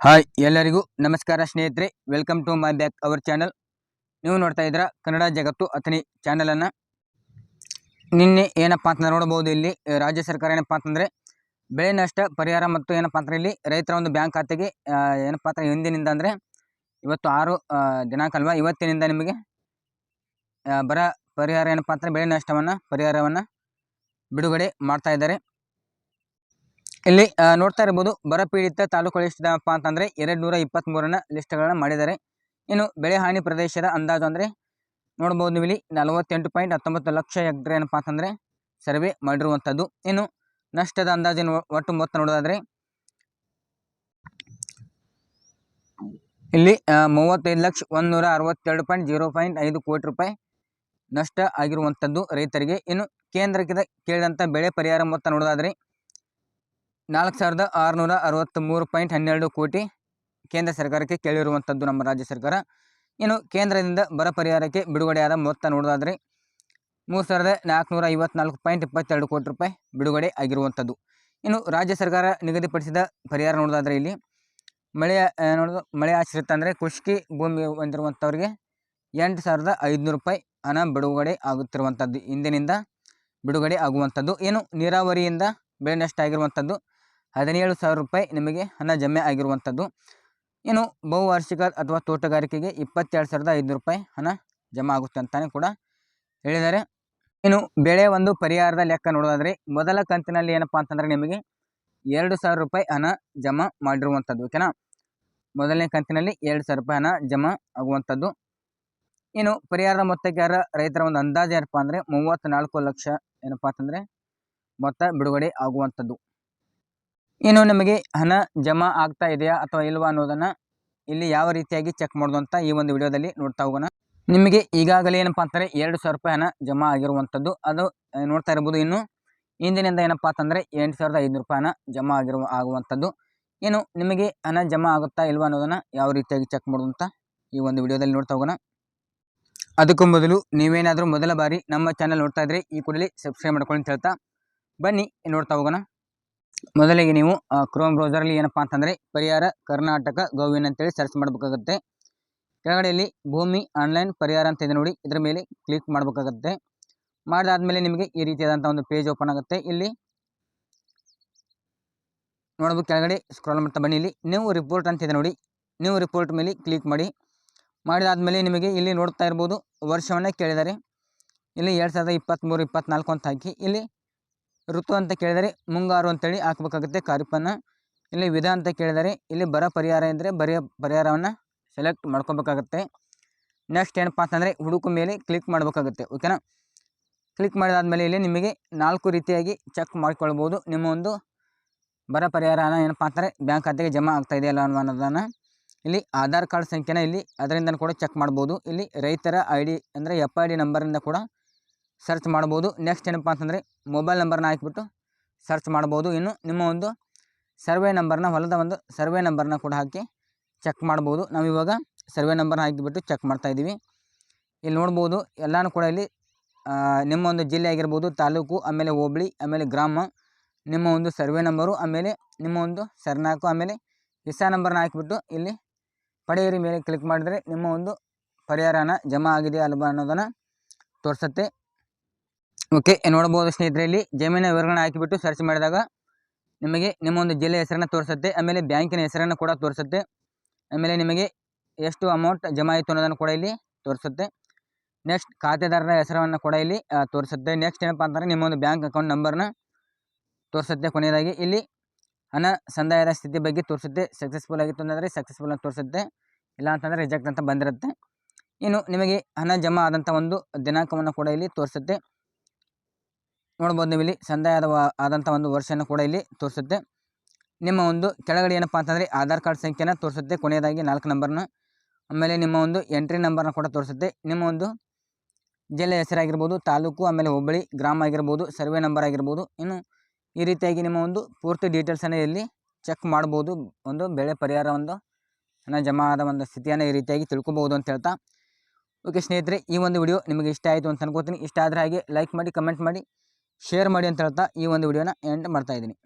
Hi ಎಲ್ಲರಿಗೂ ನಮಸ್ಕಾರ ಸ್ನೇಹಿತರೆ welcome to my back our channel ನೀವು ನೋಡ್ತಾ ಇದ್ದೀರಾ ಕನ್ನಡ ಜಗತ್ತು ಅಥಣಿ ಚಾನಲನ್ನು ನಿನ್ನೆ ಏನಪ್ಪ ಅಂತ ನೋಡ್ಬೋದು ಇಲ್ಲಿ, ರಾಜ್ಯ ಸರ್ಕಾರ ಏನಪ್ಪ ಅಂತಂದರೆ, ಬೆಳೆ ನಷ್ಟ ಪರಿಹಾರ ಮತ್ತು ಏನಪ್ಪ ಅಂದ್ರೆ ಇಲ್ಲಿ ರೈತರ ಒಂದು ಬ್ಯಾಂಕ್ ಖಾತೆಗೆ ಏನಪ್ಪ ಅಂದ್ರೆ ಹಿಂದಿನಿಂದ ಅಂದರೆ ಇವತ್ತು ಆರು ದಿನಾಂಕ ಅಲ್ವಾ, ಇವತ್ತಿನಿಂದ ನಿಮಗೆ ಬರ ಪರಿಹಾರ ಏನಪ್ಪ ಅಂದರೆ ಬೆಳೆ ನಷ್ಟವನ್ನು, ಪರಿಹಾರವನ್ನು ಬಿಡುಗಡೆ ಮಾಡ್ತಾ ಇದ್ದಾರೆ. ಇಲ್ಲಿ ನೋಡ್ತಾ ಇರ್ಬೋದು, ಬರ ಪೀಡಿತ ತಾಲೂಕು ಎಷ್ಟಿದಪ್ಪ ಅಂತಂದ್ರೆ ಎರಡು ನೂರ ಇಪ್ಪತ್ತ್ಮೂರನ ಲಿಸ್ಟ್ಗಳನ್ನ ಮಾಡಿದ್ದಾರೆ. ಇನ್ನು ಬೆಳೆ ಹಾನಿ ಪ್ರದೇಶದ ಅಂದಾಜು ಅಂದರೆ, ನೋಡ್ಬೋದು ನೀವು ಇಲ್ಲಿ ನಲವತ್ತೆಂಟು ಪಾಯಿಂಟ್ ಹತ್ತೊಂಬತ್ತು ಲಕ್ಷ ಎಕ್ರೆ ಏನಪ್ಪ ಅಂತಂದರೆ, ಸರ್ವೆ ಮಾಡಿರುವಂಥದ್ದು. ಇನ್ನು ನಷ್ಟದ ಅಂದಾಜಿನ ಒಟ್ಟು ಮೊತ್ತ ನೋಡೋದಾದರೆ, ಇಲ್ಲಿ ಮೂವತ್ತೈದು ಲಕ್ಷ ಒಂದು ನೂರ ಅರವತ್ತೆರಡು ಪಾಯಿಂಟ್ ಜೀರೋ ಪಾಯಿಂಟ್ ಐದು ಕೋಟಿ ರೂಪಾಯಿ ನಷ್ಟ ಆಗಿರುವಂಥದ್ದು ರೈತರಿಗೆ. ಇನ್ನು ಕೇಂದ್ರಕ್ಕೆ ಕೇಳಿದಂಥ ಬೆಳೆ ಪರಿಹಾರ ಮೊತ್ತ ನೋಡೋದಾದರೆ ನಾಲ್ಕು ಸಾವಿರದ ಆರುನೂರ ಅರವತ್ತ್ಮೂರು ಪಾಯಿಂಟ್ ಹನ್ನೆರಡು ಕೋಟಿ ಕೇಂದ್ರ ಸರ್ಕಾರಕ್ಕೆ ಕೇಳಿರುವಂಥದ್ದು ನಮ್ಮ ರಾಜ್ಯ ಸರ್ಕಾರ. ಇನ್ನು ಕೇಂದ್ರದಿಂದ ಬರ ಪರಿಹಾರಕ್ಕೆ ಬಿಡುಗಡೆಯಾದ ಮೊತ್ತ ನೋಡೋದಾದರೆ ಮೂರು ಸಾವಿರದ ನಾಲ್ಕುನೂರ ಐವತ್ನಾಲ್ಕು ಪಾಯಿಂಟ್ ಇಪ್ಪತ್ತೆರಡು ಕೋಟಿ ರೂಪಾಯಿ ಬಿಡುಗಡೆ ಆಗಿರುವಂಥದ್ದು. ಇನ್ನು ರಾಜ್ಯ ಸರ್ಕಾರ ನಿಗದಿಪಡಿಸಿದ ಪರಿಹಾರ ನೋಡೋದಾದರೆ ಇಲ್ಲಿ ಮಳೆಯ ನೋಡೋದು ಮಳೆ ಆಶ್ರಿತ ಅಂದರೆ ಖುಷ್ಕಿ ಭೂಮಿ ಹೊಂದಿರುವಂಥವ್ರಿಗೆ ಎಂಟು ಸಾವಿರದ ಐದುನೂರು ರೂಪಾಯಿ ಹಣ ಬಿಡುಗಡೆ ಆಗುತ್ತಿರುವಂಥದ್ದು. ಇಂದಿನಿಂದ ಬಿಡುಗಡೆ ಆಗುವಂಥದ್ದು. ಏನು ನೀರಾವರಿಯಿಂದ ಬೆಳೆ ನಷ್ಟ ಆಗಿರುವಂಥದ್ದು. ಹದಿನೇಳು ಸಾವಿರ ರೂಪಾಯಿ ನಿಮಗೆ ಹಣ ಜಮೆ ಆಗಿರುವಂಥದ್ದು. ಇನ್ನು ಬಹುವಾರ್ಷಿಕ ಅಥವಾ ತೋಟಗಾರಿಕೆಗೆ ಇಪ್ಪತ್ತೆರಡು ಸಾವಿರದ ಐದುನೂರು ರೂಪಾಯಿ ಹಣ ಜಮಾ ಆಗುತ್ತೆ ಅಂತಲೇ ಕೂಡ ಹೇಳಿದ್ದಾರೆ. ಇನ್ನು ಬೆಳೆ ಒಂದು ಪರಿಹಾರದ ಲೆಕ್ಕ ನೋಡೋದಾದರೆ ಮೊದಲ ಕಂತಿನಲ್ಲಿ ಏನಪ್ಪ ಅಂತಂದರೆ ನಿಮಗೆ ಎರಡು ಸಾವಿರ ರೂಪಾಯಿ ಹಣ ಜಮಾ ಮಾಡಿರುವಂಥದ್ದು, ಓಕೆನಾ? ಮೊದಲನೇ ಕಂತಿನಲ್ಲಿ ಎರಡು ಸಾವಿರ ರೂಪಾಯಿ ಹಣ ಜಮಾ ಆಗುವಂಥದ್ದು. ಇನ್ನು ಪರಿಹಾರದ ಮೊತ್ತಕ್ಕೆ ರೈತರ ಒಂದು ಅಂದಾಜು ಏನಪ್ಪ ಅಂದರೆ ಮೂವತ್ತ್ನಾಲ್ಕು ಲಕ್ಷ ಏನಪ್ಪ ಅಂತಂದರೆ ಮೊತ್ತ ಬಿಡುಗಡೆ ಆಗುವಂಥದ್ದು. ಇನ್ನು ನಮಗೆ ಹಣ ಜಮಾ ಆಗ್ತಾ ಇದೆಯಾ ಅಥವಾ ಇಲ್ವಾ ಅನ್ನೋದನ್ನು ಇಲ್ಲಿ ಯಾವ ರೀತಿಯಾಗಿ ಚೆಕ್ ಮಾಡೋದು ಅಂತ ಈ ಒಂದು ವಿಡಿಯೋದಲ್ಲಿ ನೋಡ್ತಾ ಹೋಗೋಣ. ನಿಮಗೆ ಈಗಾಗಲೇ ಏನಪ್ಪಾ ಅಂತಾರೆ ಎರಡು ಸಾವಿರ ರೂಪಾಯಿ ಹಣ ಜಮಾ ಆಗಿರುವಂಥದ್ದು. ಅದು ನೋಡ್ತಾ ಇರ್ಬೋದು ಇನ್ನು ಇಂದಿನಿಂದ ಏನಪ್ಪ ಅಂತಂದರೆ ಎಂಟು ಸಾವಿರದ ಐದುನೂರು ರೂಪಾಯಿ ಹಣ ಜಮಾ ಆಗಿರುವ, ಆಗುವಂಥದ್ದು. ಏನು ನಿಮಗೆ ಹಣ ಜಮಾ ಆಗುತ್ತಾ ಇಲ್ವಾ ಅನ್ನೋದನ್ನು ಯಾವ ರೀತಿಯಾಗಿ ಚೆಕ್ ಮಾಡೋದು ಅಂತ ಈ ಒಂದು ವಿಡಿಯೋದಲ್ಲಿ ನೋಡ್ತಾ ಹೋಗೋಣ. ಅದಕ್ಕೂ ಮೊದಲು ನೀವೇನಾದರೂ ಮೊದಲ ಬಾರಿ ನಮ್ಮ ಚಾನಲ್ ನೋಡ್ತಾ ಇದ್ರೆ ಈ ಕೂಡಲೇ ಸಬ್ಸ್ಕ್ರೈಬ್ ಮಾಡ್ಕೊಳ್ಳಿ ಅಂತ ಹೇಳ್ತಾ ಬನ್ನಿ, ನೋಡ್ತಾ ಹೋಗೋಣ. ಮೊದಲಿಗೆ ನೀವು ಕ್ರೋಮ್ ಬ್ರೌಸರಲ್ಲಿ ಏನಪ್ಪ ಅಂತಂದರೆ, ಪರಿಹಾರ ಕರ್ನಾಟಕ ಗೋವಿನ್ ಅಂತೇಳಿ ಸರ್ಚ್ ಮಾಡಬೇಕಾಗುತ್ತೆ. ಕೆಳಗಡೆಯಲ್ಲಿ ಭೂಮಿ ಆನ್ಲೈನ್ ಪರಿಹಾರ ಅಂತ ಇದೆ ನೋಡಿ, ಇದರ ಮೇಲೆ ಕ್ಲಿಕ್ ಮಾಡಬೇಕಾಗುತ್ತೆ. ಮಾಡಿದಾದ್ಮೇಲೆ ನಿಮಗೆ ಈ ರೀತಿಯಾದಂಥ ಒಂದು ಪೇಜ್ ಓಪನ್ ಆಗುತ್ತೆ. ಇಲ್ಲಿ ನೋಡ್ಬೇಕು, ಕೆಳಗಡೆ ಸ್ಕ್ರಾಲ್ ಮಾಡ್ತಾ ಬನ್ನಿ. ಇಲ್ಲಿ ನೀವು ರಿಪೋರ್ಟ್ ಅಂತ ಇದೆ ನೋಡಿ ನೀವು ರಿಪೋರ್ಟ್ ಮೇಲೆ ಕ್ಲಿಕ್ ಮಾಡಿ. ಮಾಡಿದಾದ್ಮೇಲೆ ನಿಮಗೆ ಇಲ್ಲಿ ನೋಡ್ತಾ ಇರ್ಬೋದು, ವರ್ಷವನ್ನು ಕೇಳಿದ್ದಾರೆ ಇಲ್ಲಿ ಎರಡು ಸಾವಿರದ ಇಪ್ಪತ್ತ್ಮೂರು ಇಪ್ಪತ್ತ್ನಾಲ್ಕು ಅಂತ ಹಾಕಿ. ಇಲ್ಲಿ ಋತು ಅಂತ ಕೇಳಿದರೆ ಮುಂಗಾರು ಅಂತೇಳಿ ಹಾಕ್ಬೇಕಾಗುತ್ತೆ. ಖಾರಿಫನ್ನು ಇಲ್ಲಿ ವಿಧ ಅಂತ ಕೇಳಿದರೆ ಇಲ್ಲಿ ಬರ ಪರಿಹಾರ ಇದ್ದರೆ ಬರೆಯ ಪರಿಹಾರವನ್ನು ಸೆಲೆಕ್ಟ್ ಮಾಡ್ಕೋಬೇಕಾಗತ್ತೆ. ನೆಕ್ಸ್ಟ್ ಏನಪ್ಪ ಅಂತಂದರೆ ಹುಡುಕು ಮೇಲೆ ಕ್ಲಿಕ್ ಮಾಡಬೇಕಾಗುತ್ತೆ. ಓಕೆನಾ ಕ್ಲಿಕ್ ಮಾಡಿದಾದ್ಮೇಲೆ ಇಲ್ಲಿ ನಿಮಗೆ ನಾಲ್ಕು ರೀತಿಯಾಗಿ ಚೆಕ್ ಮಾಡಿಕೊಳ್ಬೋದು. ನಿಮ್ಮ ಒಂದು ಬರ ಪರಿಹಾರ ಹಣ ಏನಪ್ಪ ಅಂತಾರೆ ಬ್ಯಾಂಕ್ ಖಾತೆಗೆ ಜಮಾ ಆಗ್ತಾ ಇದೆಯಲ್ಲ ಅನ್ನೋ ಅನ್ನೋದನ್ನು. ಇಲ್ಲಿ ಆಧಾರ್ ಕಾರ್ಡ್ ಸಂಖ್ಯೆನ ಇಲ್ಲಿ ಅದರಿಂದ ಕೂಡ ಚೆಕ್ ಮಾಡ್ಬೋದು. ಇಲ್ಲಿ ರೈತರ ಐ ಡಿ ಅಂದರೆ ಎಫ್ ಐ ಡಿ ನಂಬರಿಂದ ಕೂಡ ಸರ್ಚ್ ಮಾಡ್ಬೋದು ನೆಕ್ಸ್ಟ್ ಏನಪ್ಪ ಅಂತಂದರೆ ಮೊಬೈಲ್ ನಂಬರ್ನ ಹಾಕಿಬಿಟ್ಟು ಸರ್ಚ್ ಮಾಡ್ಬೋದು ಇನ್ನು ನಿಮ್ಮ ಒಂದು ಸರ್ವೆ ನಂಬರ್ನ ಹೊಲದ ಒಂದು ಸರ್ವೆ ನಂಬರ್ನ ಕೂಡ ಹಾಕಿ ಚೆಕ್ ಮಾಡ್ಬೋದು ನಾವು ಇವಾಗ ಸರ್ವೆ ನಂಬರ್ನ ಹಾಕಿಬಿಟ್ಟು ಚೆಕ್ ಮಾಡ್ತಾ ಇದ್ದೀವಿ. ಇಲ್ಲಿ ನೋಡ್ಬೋದು, ಎಲ್ಲನೂ ಕೂಡ ಇಲ್ಲಿ ನಿಮ್ಮ ಒಂದು ಜಿಲ್ಲೆ ಆಗಿರ್ಬೋದು, ತಾಲೂಕು, ಆಮೇಲೆ ಹೋಬಳಿ, ಆಮೇಲೆ ಗ್ರಾಮ, ನಿಮ್ಮ ಒಂದು ಸರ್ವೆ ನಂಬರು ಆಮೇಲೆ ನಿಮ್ಮ ಒಂದು ಸರ್ನಾಕು, ಆಮೇಲೆ ಹಿಸ್ಸಾ ನಂಬರ್ನ ಹಾಕಿಬಿಟ್ಟು ಇಲ್ಲಿ ಪಡೆಯಿರಿ ಮೇಲೆ ಕ್ಲಿಕ್ ಮಾಡಿದರೆ ನಿಮ್ಮ ಒಂದು ಪರಿಹಾರನ ಜಮಾ ಆಗಿದೆ ಅಲ್ವಾ ಅನ್ನೋದನ್ನು ತೋರಿಸುತ್ತೆ. ಓಕೆ ನೋಡಬಹುದು ಸ್ನೇಹಿತರೆ, ಇಲ್ಲಿ ಜಮೀನ ವಿವರಗಳನ್ನ ಹಾಕಿಬಿಟ್ಟು ಸರ್ಚ್ ಮಾಡಿದಾಗ ನಿಮಗೆ ನಿಮ್ಮ ಒಂದು ಜಿಲ್ಲೆ ಹೆಸರನ್ನು ತೋರಿಸುತ್ತೆ, ಆಮೇಲೆ ಬ್ಯಾಂಕಿನ ಹೆಸರನ್ನು ಕೂಡ ತೋರಿಸುತ್ತೆ, ಆಮೇಲೆ ನಿಮಗೆ ಎಷ್ಟು ಅಮೌಂಟ್ ಜಮಾ ಆಯಿತು ಅನ್ನೋದನ್ನು ಕೂಡ ಇಲ್ಲಿ ತೋರಿಸುತ್ತೆ. ನೆಕ್ಸ್ಟ್ ಖಾತೆದಾರರ ಹೆಸರನ್ನು ಕೂಡ ಇಲ್ಲಿ ತೋರಿಸುತ್ತೆ. ನೆಕ್ಸ್ಟ್ ಏನಪ್ಪ ಅಂತಂದರೆ ನಿಮ್ಮ ಒಂದು ಬ್ಯಾಂಕ್ ಅಕೌಂಟ್ ನಂಬರ್ನ ತೋರಿಸುತ್ತೆ ಕೊನೆಯದಾಗಿ. ಇಲ್ಲಿ ಹಣ ಸಂದಾಯದ ಸ್ಥಿತಿ ಬಗ್ಗೆ ತೋರಿಸುತ್ತೆ. ಸಕ್ಸಸ್ಫುಲ್ ಆಗಿತ್ತು ಅಂತಂದರೆ ಸಕ್ಸಸ್ಫುಲ್ ಅಂತ ತೋರಿಸುತ್ತೆ. ಇಲ್ಲ ಅಂತಂದರೆ ರಿಜೆಕ್ಟ್ ಅಂತ ಬಂದಿರುತ್ತೆ. ಇನ್ನು ನಿಮಗೆ ಹಣ ಜಮಾ ಆದಂಥ ಒಂದು ದಿನಾಂಕವನ್ನು ಕೂಡ ಇಲ್ಲಿ ತೋರಿಸುತ್ತೆ. ನೋಡ್ಬೋದು ನೀವು ಇಲ್ಲಿ ಸಂದಾಯ ಆದಂಥ ಒಂದು ವರ್ಷನ ಕೂಡ ಇಲ್ಲಿ ತೋರಿಸುತ್ತೆ. ನಿಮ್ಮ ಒಂದು ಕೆಳಗಡೆ ಏನಪ್ಪ ಅಂತಂದರೆ ಆಧಾರ್ ಕಾರ್ಡ್ ಸಂಖ್ಯೆನ ತೋರಿಸುತ್ತೆ. ಕೊನೆಯದಾಗಿ ನಾಲ್ಕು ನಂಬರ್ನ. ಆಮೇಲೆ ನಿಮ್ಮ ಒಂದು ಎಂಟ್ರಿ ನಂಬರ್ನ ಕೂಡ ತೋರಿಸುತ್ತೆ. ನಿಮ್ಮ ಒಂದು ಜಿಲ್ಲೆ ಹೆಸರಾಗಿರ್ಬೋದು, ತಾಲೂಕು, ಆಮೇಲೆ ಹೋಬಳಿ ಗ್ರಾಮ ಆಗಿರ್ಬೋದು, ಸರ್ವೆ ನಂಬರ್ ಆಗಿರ್ಬೋದು. ಇನ್ನು ಈ ರೀತಿಯಾಗಿ ನಿಮ್ಮ ಒಂದು ಪೂರ್ತಿ ಡೀಟೇಲ್ಸನ್ನು ಇಲ್ಲಿ ಚೆಕ್ ಮಾಡ್ಬೋದು. ಒಂದು ಬೆಳೆ ಪರಿಹಾರ ಒಂದು, ಹಣ ಜಮಾ ಆದ ಒಂದು ಸ್ಥಿತಿಯನ್ನು ಈ ರೀತಿಯಾಗಿ ತಿಳ್ಕೊಬೋದು ಅಂತ ಹೇಳ್ತಾ. ಓಕೆ ಸ್ನೇಹಿತರೆ, ಈ ಒಂದು ವಿಡಿಯೋ ನಿಮಗೆ ಇಷ್ಟ ಆಯಿತು ಅಂತ ಅನ್ಕೋತೀನಿ. ಇಷ್ಟ ಆದರೆ ಹಾಗೆ ಲೈಕ್ ಮಾಡಿ, ಕಮೆಂಟ್ ಮಾಡಿ. ಶೇರ್ ಮಾಡಿ ಅಂತ ಹೇಳ್ತಾ ಈ ಒಂದು ವಿಡಿಯೋನ ಎಂಡ್ ಮಾಡ್ತಾ ಇದ್ದೀನಿ.